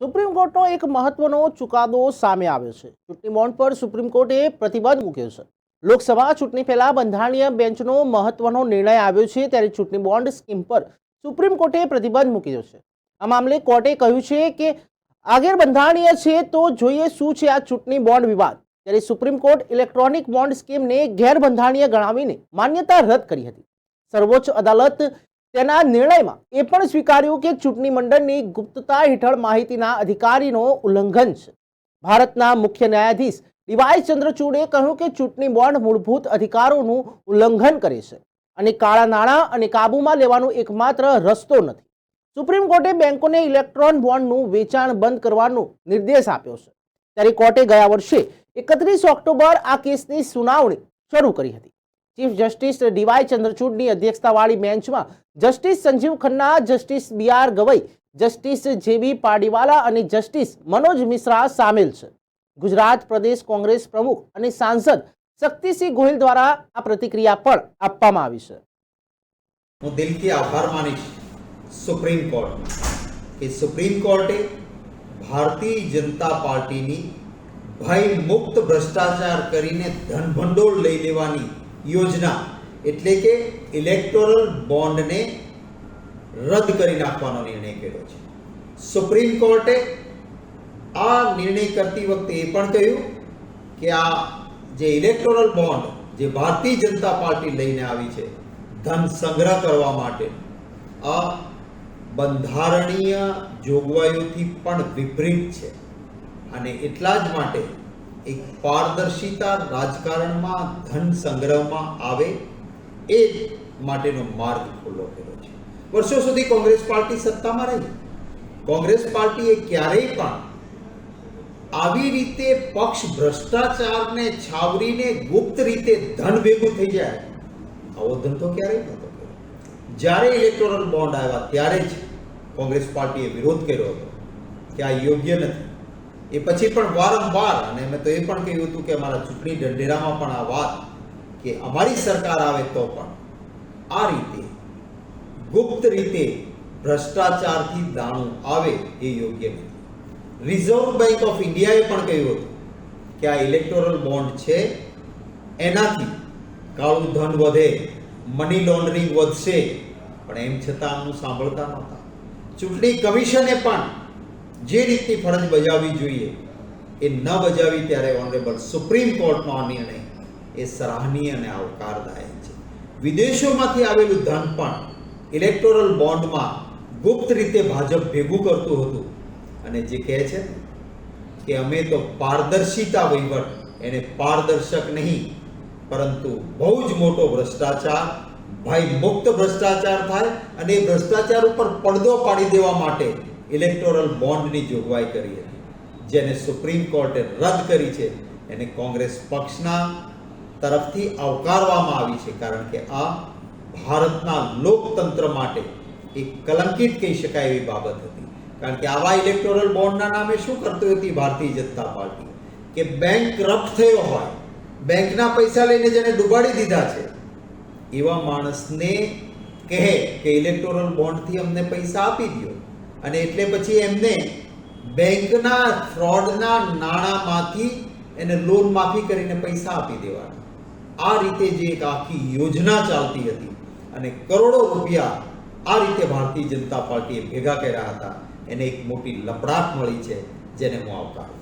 Supreme કોર્ટનો એક મહત્વનો ચુકાદો સામે આવ્યો છે. ચૂંટણી બોન્ડ પર સુપ્રીમ કોર્ટે પ્રતિબંધ મૂક્યો છે. લોકસભા ચૂંટણી પહેલા બંધારણીય બેન્ચનો મહત્વનો નિર્ણય આવ્યો છે ત્યારે ચૂંટણી બોન્ડ સ્કીમ પર સુપ્રીમ કોર્ટે પ્રતિબંધ મૂક્યો છે. આ મામલે કોર્ટે કહ્યું છે કે આગેર બંધારણીય છે તો જોઈએ શું છે આ ચૂંટણી બોન્ડ વિવાદ. ત્યારે સુપ્રીમ કોર્ટ ઇલેક્ટ્રોનિક બોન્ડ સ્કીમને ગેરબંધારણીય ગણાવીને માન્યતા રદ કરી હતી. સર્વોચ્ચ અદાલત તેના નિર્ણયમાં એ પણ સ્વીકાર્યું કે ચૂંટણી મંડળની ગુપ્તતા હેઠળ માહિતીના અધિકારીનો ઉલ્લંઘન છે. ભારતના મુખ્ય ન્યાયાધીશ ડીવાય ચંદ્રચૂડે કહ્યું કે ચૂંટણી બોન્ડ મૂળભૂત અધિકારોનું ઉલ્લંઘન કરે છે અને કાળા નાણાં અને કાબૂમાં લેવાનો એકમાત્ર રસ્તો નથી. સુપ્રીમ કોર્ટે બેંકોને ઇલેક્ટ્રોન બોન્ડનું વેચાણ બંધ કરવાનો નિર્દેશ આપ્યો છે. ત્યારે કોર્ટે ગયા વર્ષે એકત્રીસ ઓક્ટોબર આ કેસની સુનાવણી શરૂ કરી હતી. ચીફ જસ્ટિસ ડીવાય ચંદ્રચૂડની અધ્યક્ષતાવાળી બેન્ચમાં justice Sanjiv Khanna, justice B R Gavai, justice J B Pardiwala અને જસ્ટિસ મનોજ મિશ્રા સામેલ છે. ગુજરાત પ્રદેશ કોંગ્રેસ પ્રમુખ અને સાંસદ શક્તિસિંહ ગોહિલ દ્વારા આ પ્રતિક્રિયા પણ આપવામાં આવી છે. હું દિલથી આભાર માનીશ સુપ્રીમ કોર્ટ કે સુપ્રીમ કોર્ટે ભારતીય જનતા પાર્ટીની ભય મુક્ત ભ્રષ્ટાચાર કરીને ધન લઈ લેવાની યોજના એટલે કે ઇલેક્ટોરલ બોન્ડને રદ કરી નાખવાનો નિર્ણય કર્યો છે. સુપ્રીમ કોર્ટે આ નિર્ણય કરતી વખતે એ પણ કહ્યું કે આ જે ઇલેક્ટોરલ બોન્ડ જે ભારતીય જનતા પાર્ટી લઈને આવી છે, ધન સંગ્રહ કરવા માટે, આ બંધારણીય જોગવાઈઓથી પણ વિપરીત છે. અને એટલા જ માટે એક પારદર્શિતા રાજકારણમાં, ધન સંગ્રહમાં આવે એ માટેનો માર્ગ ખુલ્લો કર્યો છે. વર્ષો સુધી કોંગ્રેસ પાર્ટી સત્તામાં રહી. કોંગ્રેસ પાર્ટીએ ક્યારેય પણ આવી રીતે પક્ષ ભ્રષ્ટાચારને છાવરીને ગુપ્ત રીતે ધન ભેગું થઈ જાય. આવો ધંધો ક્યારેય નહોતો કર્યો. જ્યારે ઇલેક્ટોરલ બોન્ડ આવ્યા ત્યારે જ કોંગ્રેસ પાર્ટીએ વિરોધ કર્યો હતો. કે આ યોગ્ય નથી. એ પછી પણ વારંવાર, અને મેં તો એ પણ કહ્યું હતું કે અમારા ચૂંટણી ઢંઢેરામાં પણ આ વાત કે અમારી સરકાર આવે તો પણ આ રીતે, ગુપ્ત રીતે ભ્રષ્ટાચારથી દાણું આવે એ યોગ્ય નથી. રિઝર્વ બેંક ઓફ ઇન્ડિયાએ પણ કહ્યું હતું કે આ ઇલેક્ટોરલ બોન્ડ છે, એનાથી કાળું ધન વધે મની લોન્ડરિંગ વધશે, પણ એમ છતાં આમનું સાંભળતા નહોતા. ચૂંટણી કમિશને પણ જે રીતની ફરજ બજાવવી જોઈએ એ ન બજાવી ત્યારે ઓનરેબલ સુપ્રીમ કોર્ટનો આ નિર્ણય એ સરાહનીય અને આવકારદાયક છે. વિદેશોમાંથી આવેલું ધન પણ ઇલેક્ટોરલ બોન્ડમાં ગુપ્ત રીતે ભાજપ ભેગું કરતું હતું અને જે કહે છે કે અમે તો પારદર્શિતા વહીવટ, એને પારદર્શક નહીં, પરંતુ બહુ જ મોટો ભ્રષ્ટાચાર ભાઈ મુક્ત ભ્રષ્ટાચાર થાય અને એ ભ્રષ્ટાચાર ઉપર પડદો પાડી દેવા માટે ઇલેક્ટોરલ બોન્ડની જોગવાઈ કરી હતી, જેને સુપ્રીમ કોર્ટે રદ કરી છે, એને કોંગ્રેસ પક્ષના તરફથી આવકારવામાં આવી છે, કારણ કે આ ભારતના લોકતંત્ર માટે એક કલંકિત કહી શકાય એવી બાબત હતી. કારણ કે આવા ઇલેક્ટોરલ બોન્ડના નામે શું કરતી હતી ભારતીય જનતા પાર્ટી? કે બેંક રફ થયો હોય, બેંકના પૈસા લઈને જેને ડૂબાડી દીધા છે, એવા માણસને કહે કે ઇલેક્ટોરલ બોન્ડથી અમને પૈસા આપી દો અને એટલે પછી એમને બેંકના ફ્રોડના નાણાંમાંથી એને લોન માફી કરીને પૈસા આપી દેવાના. આ રીતે જે એક આખી યોજના ચાલતી હતી અને કરોડો રૂપિયા આ રીતે ભારતીય જનતા પાર્ટીએ ભેગા કર્યા હતા. એને એક મોટી લપડાટ મળી છે, જેને હું આવકારું